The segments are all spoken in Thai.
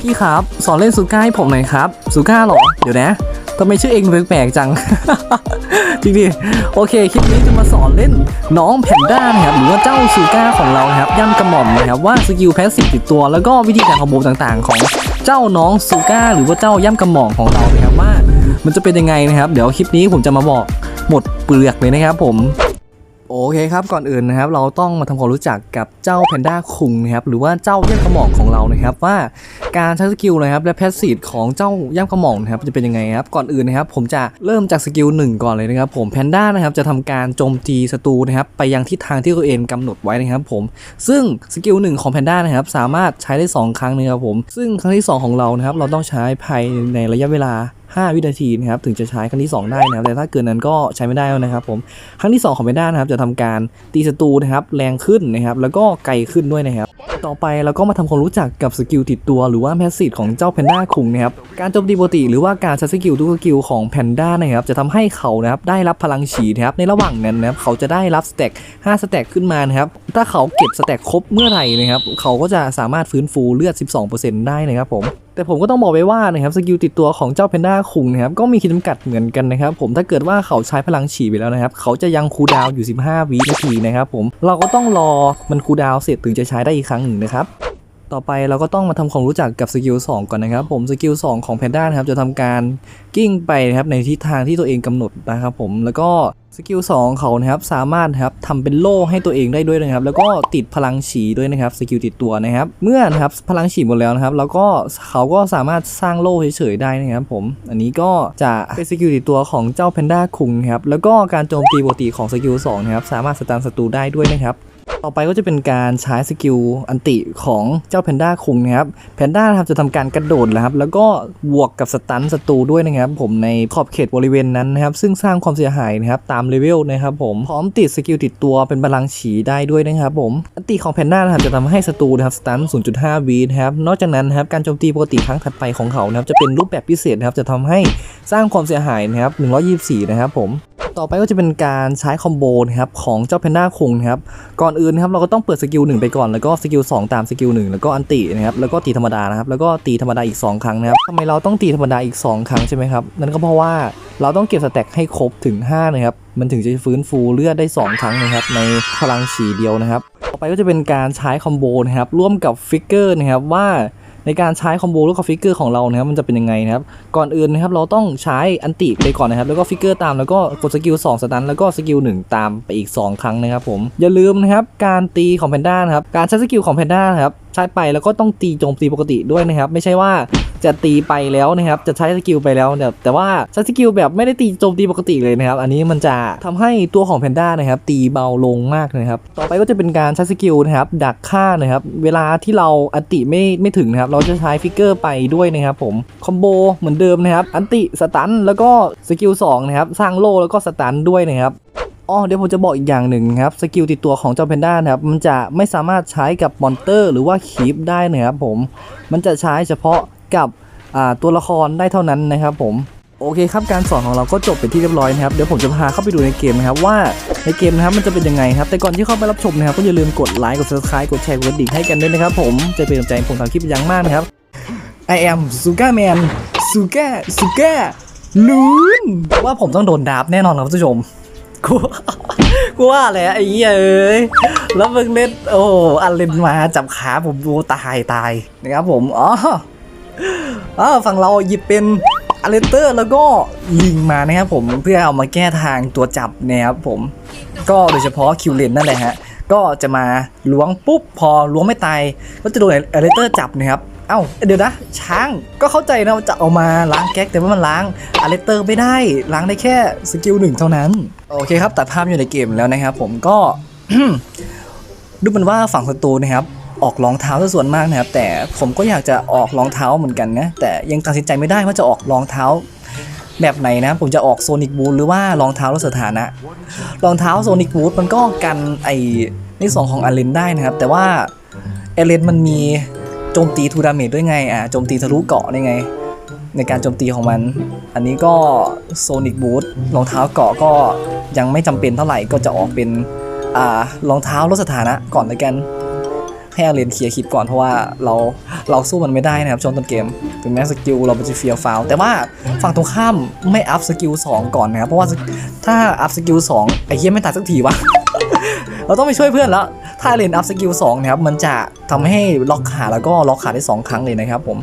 พี่ครับ สอนเล่นซูก้าให้ผมหน่อยครับซูก้าหรอ เดี๋ยวนะทำไมชื่อเองแปลกๆจัง จริงดิโอเค คลิปนี้จะมาสอนเล่นน้องแพนด้านะครับ หรือว่าเจ้าซูก้าของเราครับ ย่ำกระหม่อมนะครับ ว่าสกิลแพสซีฟติดตัว แล้วก็วิธีการคอมโบต่างๆ ของเจ้าน้องซูก้าหรือว่าเจ้าย่ำกระหม่อมของเรานะครับว่า มันจะเป็นยังไงนะครับ เดี๋ยวคลิปนี้ผมจะมาบอกหมดเปลือกเลยนะครับผม โอเคครับก่อนอื่นนะครับ เราต้องมาทำความรู้จักกับเจ้าแพนด้าคุงนะครับหรือว่าเจ้าย่ำกระหม่อมของเรานะครับ ว่าการใช้สกิลนะครับและแพสซีฟของเจ้าย่ำกระหม่อมนะครับจะเป็นยังไงครับก่อนอื่นนะครับ ผมจะเริ่มจากสกิลหนึ่งก่อนเลยนะครับ ผมแพนด้านะครับจะทำการโจมตีศัตรูนะครับ ไปยังทิศทางที่ตัวเองกำหนดไว้นะครับ ผม ซึ่งสกิลหนึ่งของแพนด้านะครับ สามารถใช้ได้ 2 ครั้งนะครับผม ซึ่งครั้งที่ 2 ของเรานะครับ เราต้องใช้ภายในระยะเวลา 5 วินาทีนะครับถึงจะใช้ครั้งที่ 2 ได้นะครับแต่ถ้าเกินนั้นก็ใช้ไม่ได้แล้วนะครับผมครั้งที่ 2 ของแพนด้านะครับจะทำการตีศัตรูนะครับแรงขึ้นนะครับแล้วก็ไกลขึ้นด้วยนะครับต่อไปเราก็มาทำความรู้จักกับสกิลติดตัวหรือว่าแพสซีฟของเจ้าแพนด้าคุงนะครับการโจมตีปกติหรือว่าการใช้สกิลทุกสกิลของแพนด้านะครับจะทำให้เขานะครับได้รับพลังฉีดนะครับในระหว่างนั้นนะครับเขาจะได้รับสเต็ก5สเต็กขึ้นมานะครับถ้าเขาเก็บสเต็กครบเมื่อไหร่นะครับเขาก็จะสามารถฟื้นฟูเลือด 12%ได้นะครับผม แต่ผมก็ต้องบอกไว้ว่านะครับสกิลติดตัวของเจ้าเพนด้าคุงนะครับก็มีขีดจำกัดเหมือนกันนะครับผมถ้าเกิดว่าเขาใช้พลังฉี่ไปแล้วนะครับ เขาจะยังคูดาวอยู่ 15วินาทีนะครับผมเราก็ต้องรอมันคูดาวเสร็จถึงจะใช้ได้อีกครั้งหนึ่งนะครับ ต่อไปเราก็ต้องมาทำความรู้จักกับสกิล2ก่อนนะครับ ผมสกิล2ของแพนด้านะครับจะทำการกิ้งไปนะครับในทิศทางที่ตัวเองกำหนดนะครับ ผมแล้วก็สกิล2เขานะครับสามารถครับทำเป็นโล่ให้ตัวเองได้ด้วยนะครับ แล้วก็ติดพลังฉีด้วยนะครับสกิลติดตัวนะครับ เมื่อนะครับพลังฉีหมดแล้วนะครับ แล้วก็เขาก็สามารถสร้างโล่เฉยๆได้นะครับ ผม อันนี้ก็จะเป็นสกิลติดตัวของเจ้าแพนด้าคุงนครับแล้วก็การโจมตีปกติของสกิล2นะครับสามารถสตันศัตรูได้ด้วยนะครับ ต่อไปก็จะเป็นการใช้สกิลอันติของเจ้าแพนด้าคุงนะครับแพนด้านะครับจะทำการกระโดดนะครับ แล้วก็บวกกับสตันศัตรูด้วยนะครับ ผมในขอบเขตบริเวณนั้นนะครับ ซึ่งสร้างความเสียหายนะครับตามเลเวลนะครับ ผมพร้อมติดสกิลติดตัวเป็นพลังฉีได้ด้วยนะครับ ผมอันติของแพนด้านะครับจะทำให้ศัตรูนะครับสตัน 0.5วินะครับนอกจากนั้นนะครับการโจมตีปกติครั้งถัดไปของเขานะครับจะเป็นรูปแบบพิเศษนะครับจะทำให้สร้างความเสียหายนะครับ124 นะครับผม ต่อไปก็จะเป็นการใช้คอมโบนะครับของเจ้าแพนด้าคุงนะครับก่อนอื่นนะครับเราก็ต้องเปิดสกิลหนึ่งไปก่อนแล้วก็สกิล2ตามสกิลหนึ่งแล้วก็อันตินะครับแล้วก็ตีธรรมดานะครับแล้วก็ตีธรรมดาอีก 2 ครั้งนะครับทำไมเราต้องตีธรรมดาอีก 2 ครั้งใช่ไหมครับนั่นก็เพราะว่าเราต้องเก็บสแต็กให้ครบถึง5นะครับมันถึงจะฟื้นฟูเลือดได้ 2 ครั้งนะครับในพลังฉีเดียวนะครับ ต่อไปก็จะเป็นการใช้คอมโบนะครับร่วมกับฟิกเกอร์นะครับว่า ในการใช้คอมโบลูกกับฟิกเกอร์ของเรานะครับมันจะเป็นยังไงนะครับก่อนอื่นนะครับเราต้องใช้อันติไปก่อนนะครับแล้วก็ฟิกเกอร์ตามแล้วก็กดสกิล2สตันแล้วก็สกิล1ตามไปอีก 2 ครั้งนะครับผมอย่าลืมนะครับการตีของแพนด้านะครับการใช้สกิลของแพนด้านะครับใช้ไปแล้วก็ต้องตีโจมตีปกติด้วยนะครับไม่ใช่ว่า จะตีไปแล้วนะครับจะใช้สกิลไปแล้วเนี่ยแต่ว่าใช้สกิลแบบไม่ได้ตีโจมตีปกติเลยนะครับอันนี้มันจะทำให้ตัวของแพนด้านะครับตีเบาลงมากนะครับต่อไปก็จะเป็นการใช้สกิลนะครับดักฆ่านะครับเวลาที่เราอันติไม่ไม่ถึงนะครับเราจะใช้ฟิกเกอร์ไปด้วยนะครับผมคอมโบเหมือนเดิมนะครับอันติสตันแล้วก็สกิล2นะครับสร้างโลแล้วก็สตันด้วยนะครับอ๋อเดี๋ยวผมจะบอกอีกอย่างหนึ่งนะครับสกิลติดตัวของเจ้าแพนด้านะครับมันจะไม่สามารถใช้กับมอนเตอร์ หรือว่าคีปได้นะครับผมมันจะใช้เฉพาะ กับตัวละครได้เท่านั้นนะครับผมโอเคครับการสอนของเราก็จบเป็นที่เรียบร้อยนะครับเดี๋ยวผมจะพาเข้าไปดูในเกมนะครับว่าในเกมนะครับมันจะเป็นยังไงครับแต่ก่อนที่เข้าไปรับชมนะครับก็อย่าลืมกดไลค์กด subscribe กดแชร์กดกระดิ่งให้กันด้วยนะครับผมจะเป็นกำลังใจผมทำคลิปอย่างมากนะครับ I am Suga Man Suga Suga ลูนว่าผมต้องโดนดาบแน่นอนครับท่านผู้ชมกูกูว่าแหละไอ้เหี้ยเอ้ยแล้วมึงเล่นโอ้อันเลนมาจับขาผมดูตายตายนะครับผมอ๋อ อ๋อฝั่งเราหยิบเป็นอเลเตอร์แล้วก็ลิงมานะครับผมเพื่อเอามาแก้ทางตัวจับนะครับผมก็โดยเฉพาะคิวเลนนั่นแหละฮะก็จะมาล้วงปุ๊บพอล้วงไม่ตายก็จะโดนอเลเตอร์จับนะครับเอ้าเดี๋ยวนะช้างก็เข้าใจนะจะเอามาล้างแก๊กแต่ว่ามันล้างอเลเตอร์ไม่ได้ล้างได้แค่สกิลหนึ่งเท่านั้นโอเคครับตัดภาพอยู่ในเกมแล้วนะครับผมก็ดูเหมือนว่าฝั่งศัตรูนะครับ ออกรองเท้าซะส่วนมากนะครับ แต่ผมก็อยากจะออกรองเท้าเหมือนกันนะแต่ยังตัดสินใจไม่ได้ว่าจะออกรองเท้าแบบไหนนะผมจะออกโซนิกบูทหรือว่ารองเท้าลดสถานะรองเท้าโซนิกบูทมันก็กันไอในสองของอาเลนได้นะครับ แต่ว่าเอเลนมันมีโจมตีทูดาเมจด้วยไงอะโจมตีทะลุเกาะได้ไง ในการโจมตีของมัน อันนี้ก็โซนิกบูทรองเท้าเกาะก็ยังไม่จำเป็นเท่าไหร่ก็จะออกเป็นอ่ารองเท้าลดสถานะก่อนเลยกัน ให้อาเรนเคลียร์คลิปก่อนเพราะว่าเราเราสู้มันไม่ได้นะครับช่วงต้นเกม ถึงแม้สกิลเราจะเฟียฟาวแต่ว่าฝั่งตรงข้ามไม่อัพสกิล2ก่อนนะครับเพราะว่าถ้าอัพสกิล2ไอ้เหี้ยไม่ตัดสักทีวะเราต้องไปช่วยเพื่อนแล้ว ถ้าอเรนอัพสกิล2นะครับมันจะทำให้ล็อกขาแล้วก็ล็อกขาได้สองครั้งเลยนะครับผม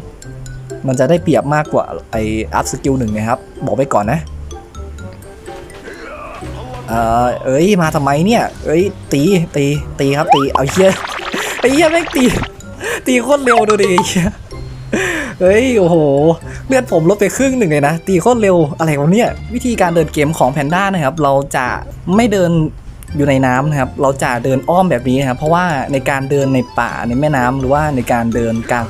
มันจะได้เปรียบมากกว่าไออัพสกิลหนึ่งนะครับ บอกไปก่อนนะเออเอ้ยมาทำไมเนี่ย เอ้ยตีตีตีครับตีเอาเฮีย ไอ้เฮียแม่งตี ตีโคตรเร็วดูดิไอ้เฮียเฮ้ยโอ้โหเลือดผมลดไปครึ่งหนึ่งเลยนะ ตีโคตรเร็วอะไรวะเนี่ย วิธีการเดินเกมของแพนด้านะครับ เราจะไม่เดินอยู่ในน้ำนะครับ เราจะเดินอ้อมแบบนี้นะครับ เพราะว่าในการเดินในป่าในแม่น้ำหรือว่าในการเดินกลาง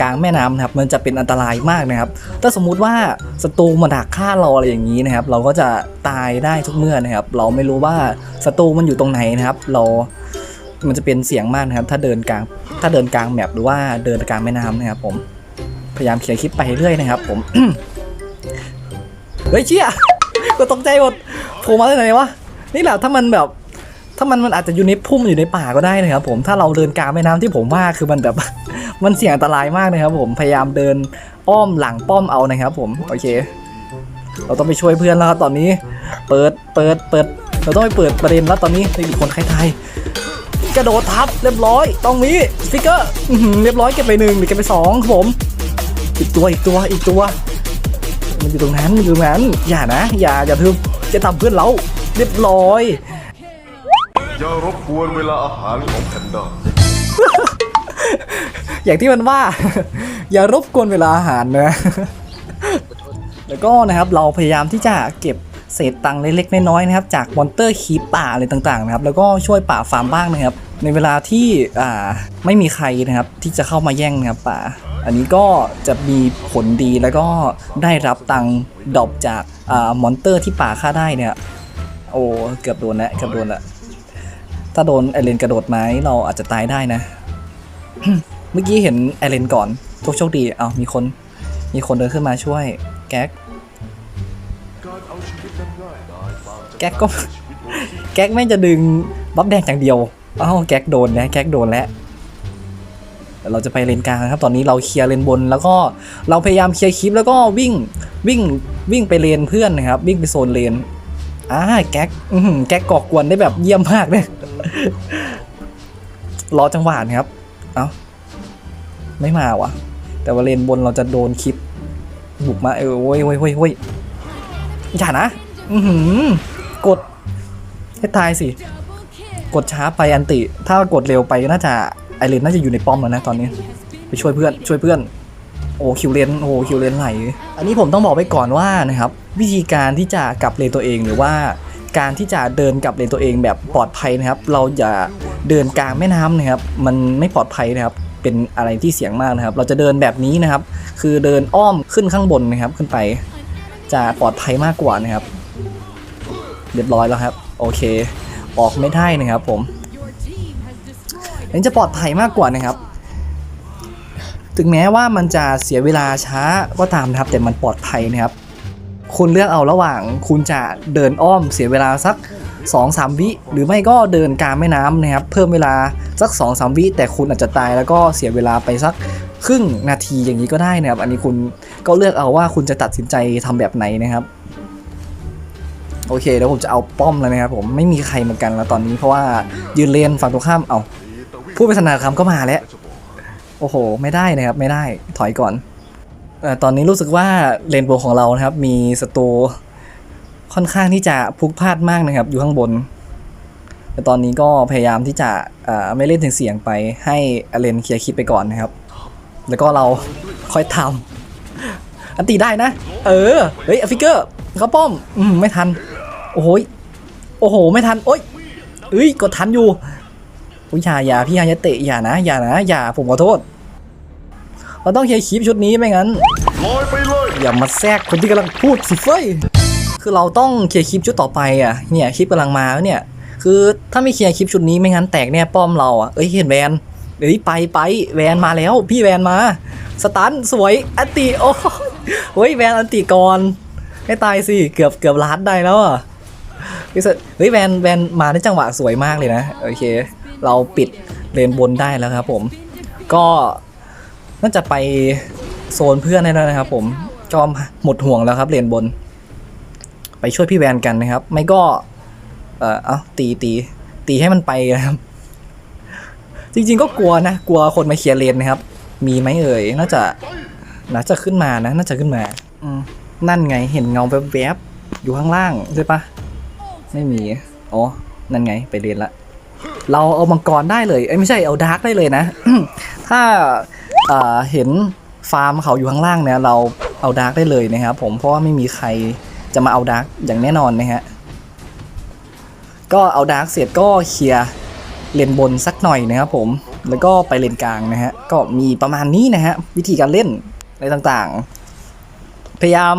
กลางแม่น้ำนะครับ มันจะเป็นอันตรายมากนะครับ ถ้าสมมุติว่าศัตรูมาดักฆ่าเราอะไรอย่างนี้นะครับ เราก็จะตายได้ทุกเมื่อนะครับ เราไม่รู้ว่าศัตรูมันอยู่ตรงไหนนะครับ เรา มันจะเป็นเสียงมากนะครับ ถ้าเดินกลาง ถ้าเดินกลางแมปหรือว่าเดินกลางแม่น้ำนะครับผม พยายามเคลียร์คลิปไปเรื่อยนะครับ ผม เฮ้ยเชี่ยก็ตกใจหมดโผล่มาได้ไหนวะ นี่แหละถ้ามันแบบ ถ้ามันมันอาจจะอยู่ในพุ่มอยู่ในป่าก็ได้นะครับ ผม ถ้าเราเดินกลางแม่น้ำที่ผมว่าคือมันแบบ มันเสี่ยงอันตรายมากนะครับ ผม พยายามเดินอ้อมหลังป้อมเอานะครับ ผม โอเค เราต้องไปช่วยเพื่อนแล้วครับตอนนี้ เปิด เปิด เปิด เราต้องไปเปิดประเด็นแล้วตอนนี้มีคนใครทาย กระโดดทับเรียบร้อยตรงนี้สติกเกอร์อื้อหือเรียบร้อยเก็บไปหนึ่งหรือเก็บไปสองครับผมอีกตัวอีกตัวอีกตัว มันอยู่ตรงนั้นมันอยู่ตรงนั้น อย่านะ อย่าอย่าทึมจะทำเพื่อนเราเรียบร้อยอย่ารบกวนเวลาอาหารของแพนด้าอย่างที่มันว่า อย่ารบกวนเวลาอาหารนะแล้วก็นะครับเราพยายามที่จะเก็บเศษตังค์เล็กๆน้อยๆนะครับจากมอนเตอร์คีปป่าอะไรต่างๆนะครับแล้วก็ช่วยป่าฟาร์มบ้างนะครับ ในเวลาที่อ่าไม่มีใครนะครับที่จะเข้ามาแย่งนะครับป่า อันนี้ก็จะมีผลดีแล้วก็ได้รับตังค์ดอปจากอ่ามอนเตอร์ที่ป่าฆ่าได้เนี่ย โอ้เกือบโดนแล้วเกือบโดนละถ้าโดนไอเลนกระโดดไม้เราอาจจะตายได้นะ เมื่อกี้เห็นไอเลนก่อนโชคโชคดีเอามีคนมีคนเดินขึ้นมาช่วยแก๊กแก๊กก็แก๊กแม่งจะดึงบัฟแดงอย่างเดียว เอ้าแก๊กโดนนะแก๊กโดนแล้วเราจะไปเลนกลางครับ ตอนนี้เราเคลียร์เลนบน แล้วก็เราพยายามเคลียร์คลิปแล้วก็วิ่งวิ่งวิ่งไปเลนเพื่อนนะครับ วิ่งไปโซนเลนอ่าแก๊กแก๊กก่อกวนได้แบบเยี่ยมมากเลยรอจังหวะนะครับ เอ้าไม่มาวะแต่ว่าเลนบนเราจะโดนคลิป บุกมาเออโว้ยโว้ยโว้ยโว้ยอย่านะ อือหือกดให้ตายสิ กดช้าไปอันติ ถ้ากดเร็วไปน่าจะไอเลนน่าจะอยู่ในป้อมแล้วนะตอนนี้ไปช่วยเพื่อนช่วยเพื่อนโอ้คิวเลนโอ้คิวเลนไหลอันนี้ผมต้องบอกไปก่อนว่านะครับวิธีการที่จะกลับเลนตัวเองหรือว่าการที่จะเดินกลับเลนตัวเองแบบปลอดภัยนะครับ เราอย่าเดินกลางแม่น้ำนะครับ มันไม่ปลอดภัยนะครับ เป็นอะไรที่เสี่ยงมากนะครับ เราจะเดินแบบนี้นะครับ คือเดินอ้อมขึ้นข้างบนนะครับ ขึ้นไปจะปลอดภัยมากกว่านะครับ เรียบร้อยแล้วครับ โอเค ออกไม่ได้นะครับผมอันนี้จะปลอดภัยมากกว่านะครับ ถึงแม้ว่ามันจะเสียเวลาช้าก็ตามนะครับ แต่มันปลอดภัยนะครับ คุณเลือกเอาระหว่างคุณจะเดินอ้อมเสียเวลาสัก2-3วิหรือไม่ก็เดินกลางแม่น้ำนะครับ เพิ่มเวลาสัก2-3วิแต่คุณอาจจะตายแล้วก็เสียเวลาไปสักครึ่งนาทีอย่างนี้ก็ได้นะครับ อันนี้คุณก็เลือกเอาว่าคุณจะตัดสินใจทำแบบไหนนะครับ โอเคเดี๋ยวผมจะเอาป้อมแล้วนะครับผมไม่มีใครเหมือนกันแล้วตอนนี้เพราะว่ายืนเลนฝั่งตรงข้ามเอาผู้เป็นธนาคำก็มาแล้ว โอ้โห ไม่ได้นะครับไม่ได้ถอยก่อนอตอนนี้รู้สึกว่าเลนโบว์ของเรานะครับ มีศัตรูค่อนข้างที่จะพลุกพลานมากนะครับ อยู่ข้างบน แต่ตอนนี้ก็พยายามที่จะไม่เล่นเสียงไปให้อเลนเคลียร์คลิปไปก่อนนะครับ แล้วก็เราค่อยทำอันตีได้นะ เออ เฮ้ยอฟิกเกอร์เขาป้อม อืม ไม่ทัน โอ้โหยโอ้โห ไม่ทันโอ้ยเอ้ยกดทันอยู่อุ้ยอย่าอย่าพี่ฮายาเตะอย่านะอย่านะอย่าผมขอโทษ เราต้องเคลียร์คลิปชุดนี้ไม่งั้นลอยไปเลยอย่ามาแทรกคนที่กำลังพูดสิเฟ้ยคือเราต้องเคลียร์คลิปชุดต่อไปอะเนี่ยคลิปกำลังมาแล้วเนี่ย คือถ้าไม่เคลียร์คลิปชุดนี้ไม่งั้นแตกแน่ป้อมเราอะเอ้ยเห็นแวนเอ้ยไปไปแวนมาแล้ว พี่แวนมา สตันสวยอันติโอ้ยแวนอันติก่อนให้ตายสิเกือบเกือบล้านได้แล้วอะ เฮ้ยแวนแวนมาในจังหวะสวยมากเลยนะ โอเค เราปิดเลนบนได้แล้วครับผม ก็น่าจะไปโซนเพื่อนได้แล้วนะครับผมก็หมดห่วงแล้วครับเลนบน ไปช่วยพี่แวนกันนะครับ ไม่ก็ เออเอาตีตีตีให้มันไปนะครับ จริง ๆ ก็กลัวนะ กลัวคนมาเคลียร์เลนนะครับ มีไหมเอ่ยน่าจะน่าจะขึ้นมานะ น่าจะขึ้นมา อืมนั่นไงเห็นเงาแวบๆอยู่ข้างล่างใช่ปะ ไม่มี อ๋อ นั่นไงไปเรียนละ เราเอามังกรได้เลย เอ้ยไม่ใช่เอาดาร์กได้เลยนะ ถ้าเอ่อเห็นฟาร์มเขาอยู่ข้างล่างเนี่ยเราเอาดาร์กได้เลยนะครับผม เพราะว่าไม่มีใครจะมาเอาดาร์กอย่างแน่นอนนะฮะ ก็เอาดาร์กเสร็จก็เคลียร์เลนบนสักหน่อยนะครับผม แล้วก็ไปเลนกลางนะฮะ ก็มีประมาณนี้นะฮะวิธีการเล่นอะไรต่างๆ พยายาม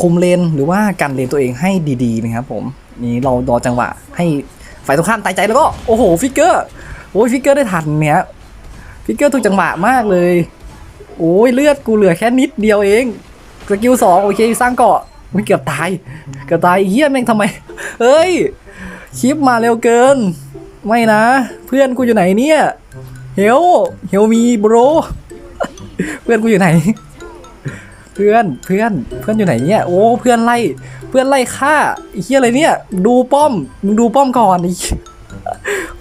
คุมเลนหรือว่ากันเลนตัวเองให้ดีๆนะครับผมนี่เรารอจังหวะให้ฝ่ายตรงข้ามตายใจแล้วก็โอ้โหฟิกเกอร์โอ้ยฟิกเกอร์ได้ทันเนี่ยฟิกเกอร์ถูกจังหวะมากเลยโอ้ยเลือดกูเหลือแค่นิดเดียวเองสกิลสองโอเคสร้างเกาะไม่เกือบตายเกือบตายเฮียแม่งทำไมเฮ้ยคลิปมาเร็วเกิน ไม่นะ เพื่อนกูอยู่ไหนเนี่ยเฮลเฮลมีบรเพื่อนกูอยู่ไหน พื่อนเพื่อนเพื่อนอยู่ไหนเนี่ยโอ้เพื่อนไล่เพื่อนไล่ฆ่าไอ้เหี้ยอะไรเนี่ย ดูป้อมมึงดูป้อมก่อนไอ้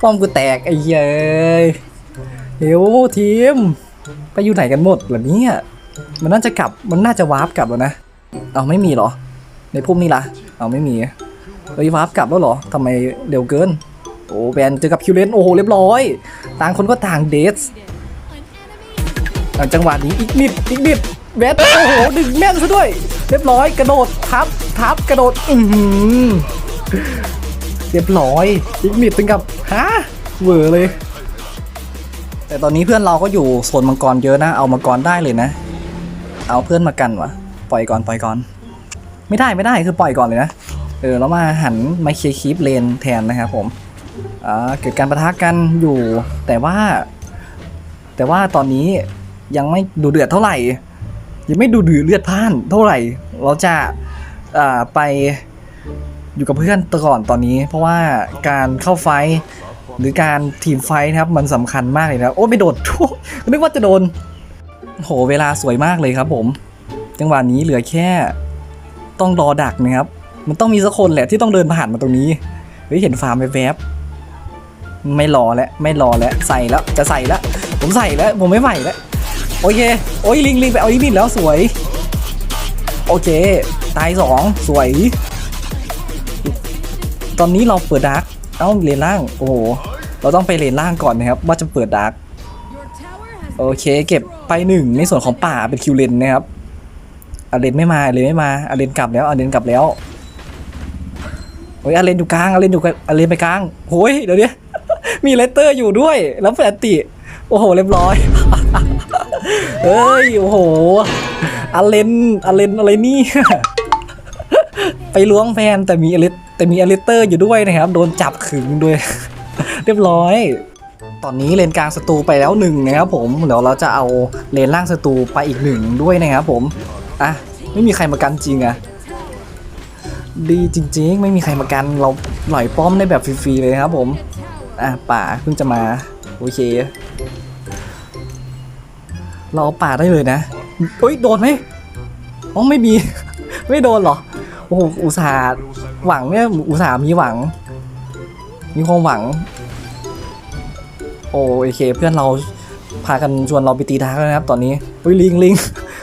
ป้อมกูแตกไอ้เหี้ยเอ้ยเทีม ไปอยู่ไหนกันหมดเหรอเนี่ยมันน่าจะกลับมันน่าจะวาร์ปกลับแล้วนะเอาไม่มีหรอ ในพุ่มนี่ล่ะเอาไม่มีเฮ้ยวาร์ปกลับแล้วหรอทำไมเร็วเกินโอ้แบนเจอกับคิวเลนโอ้โหเรียบร้อย ต่างคนก็ต่างเดทจังหวะนี้อีกนิดอีกนิด แบโอ้โหดึงแม่นซะด้วย เรียบร้อยกระโดดทับทับกระโดดอือหือเรียบร้อยอีกนิดถึงกับฮะเวอร์เลย แต่ตอนนี้เพื่อนเราก็อยู่โซนมังกรเยอะนะ เอามังกรได้เลยนะ เอาเพื่อนมากันวะปล่อยก่อนปล่อยก่อน ไม่ได้ไม่ได้คือปล่อยก่อนเลยนะเออแล้วมาหันมาเคลียร์คีปเลนแทนนะครับผมอ่าเกิดการประทะกันอยู่แต่ว่า แต่ว่าตอนนี้ยังไม่ดูเดือดเท่าไหร่ ยังไม่ดูดือเลือดพ่านเท่าไหร่ เราจะาไปอยู่กับเพื่อนตก่อนตอนนี้ เพราะว่าการเข้าไฟหรือการทีมไฟนะครับมันสำคัญมากเลยนะโอ้ไม่โดดทุกนึกว่าจะโดนโหเวลาสวยมากเลยครับ ผมจังหวะนี้เหลือแค่ต้องรอดักนะครับ มันต้องมีสักคนแหละที่ต้องเดินผ่านมาตรงนี้เฮ้ยเห็นฟาร์มแวบๆไม่รอแล้วไม่รอแล้วใส่แล้วจะใส่แล้วผมใส่แล้วผมไม่ไหวแล้ว โอเค โอ้ยลิงลิงไปเอาลิงนิดแล้วสวย โอเค ตายสองสวย ตอนนี้เราเปิดดาร์กเอ้าเลนล่าง โอ้โห เราต้องไปเลนล่างก่อนนะครับ ว่าจะเปิดดาร์กโอเค เก็บไปหนึ่งในส่วนของป่าเป็นคิวเลนนะครับอาเลนไม่มาอาเลนไม่มาอาเลนกลับแล้วอาเลนกลับแล้วโอ้ยอาเลนอยู่กลางอาเลนอยู่อาเลนไปกลางโอ้ยเดี๋ยวนี้มีเลตเตอร์อยู่ด้วย แล้วแฟนติ โอ้โห เรียบร้อย เอ้ยโอ้โหอเลนอเลนอะไรนี่ไปล้วงแฟนแต่มีอลิแต่มีอลิเตอร์อยู่ด้วยนะครับ โดนจับขึงด้วย เรียบร้อย ตอนนี้เลนกลางศัตรูไปแล้วหนึ่งนะครับผมเดี๋ยวเราจะเอาเลนล่างศัตรูไปอีกหนึ่งด้วยนะครับผมอะไม่มีใครมากันจริงอะดีจริง ๆ ไม่มีใครมากันเราหล่อยป้อมได้แบบฟรีๆเลยครับผม อะป่าเพิ่งจะมา โอเค เราเอาป่าได้เลยนะเฮ้ยโดนไหมอ๋อไม่มี ไม่โดนเหรอ โอ้โหอุตส่าห์หวังเนี่ยอุตส่าห์มีหวัง มีความหวัง โอเคเพื่อนเราพากันชวนเราไปตีดาร์กแล้วนะครับ ตอนนี้เฮ้ยลิงลิง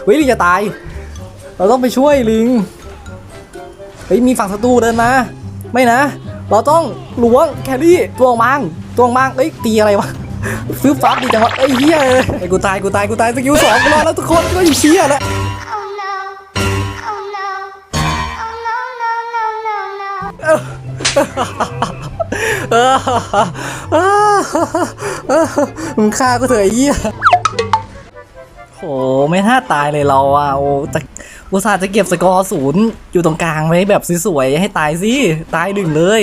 เฮ้ยลิงจะตาย เราต้องไปช่วยลิงเฮ้ยมีฝั่งศัตรูเดินมา ไม่นะ เราต้องล้วงแครี่ตัวมังตัวมังเอ้ยตีอะไรวะ ซื้อฟับดีจังวะเอ้เฮียไอ้กูตายกูตายกูตายสกิลสองกูรอแล้วทุกคนก็อยู่เชี่ยแล้ว Oh no. Oh no. Oh no, no, no, no, no. มึงฆ่าก็เถอะไอ้เหี้ยโหไม่น่าตายเลยเราอะโอ้แต่อุตส่าห์จะเก็บสกอร์ศูนย์อยู่ตรงกลางไว้แบบสวยๆให้ตายสิ ตายดึงเลย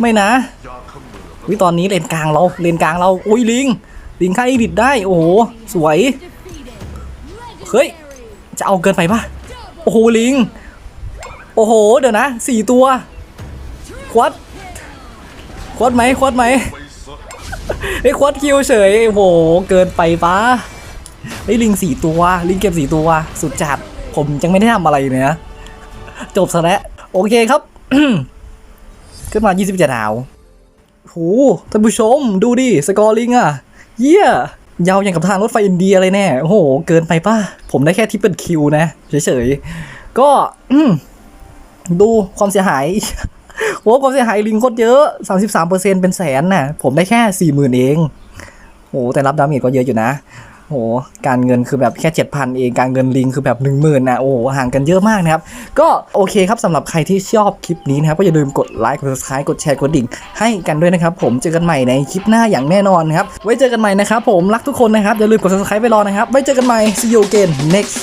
ไม่นะ วิตอนนี้เลนกลางเราเลนกลางเราอุ้ยลิงลิงฆ่าอีดิดได้โอ้โหสวยเฮ้ยจะเอาเกินไปปะโอ้โหลิงโอ้โหเดี๋ยวนะสี่ตัวควอดควอดไหมควอดไหมไอ้ควอดคิวเฉยโอ้โหเกินไปปะไอ้ลิงสี่ตัวลิงเก็บสี่ตัวสุดจัดผมยังไม่ได้ทำอะไรเลยนะจบซะแล้วโอเคครับ ขึ้นมา 27ดาว โหท่านผู้ชมดูดิ สกอร์ลิงอะเยี่ยยาวอย่างกับทางรถไฟอินเดียเลยแน่โอ้โห เกินไปป่ะ ผมได้แค่ทิปเปิลคิวนะ เฉยๆ ก็ดูความเสียหายโหความเสียหายลิงโคตรเยอะ 33%เป็นแสนน่ะ ผมได้แค่ 40,000 เองโหแต่รับดาเมจก็เยอะอยู่นะ โห การเงินคือแบบแค่เจ็ดพันเอง การเงินลิงคือแบบหนึ่งหมื่นนะ โอ้โหห่างกันเยอะมากนะครับ ก็โอเคครับสำหรับใครที่ชอบคลิปนี้นะครับ ก็อย่าลืมกดไลค์ กดซับสไครต์กดแชร์ กดดิ่ง ให้กันด้วยนะครับ ผมเจอกันใหม่ในคลิปหน้าอย่างแน่นอนครับ ไว้เจอกันใหม่นะครับผม รักทุกคนนะครับ อย่าลืมกดซับสไครต์ไปรอนะครับ ไว้เจอกันใหม่ see you again next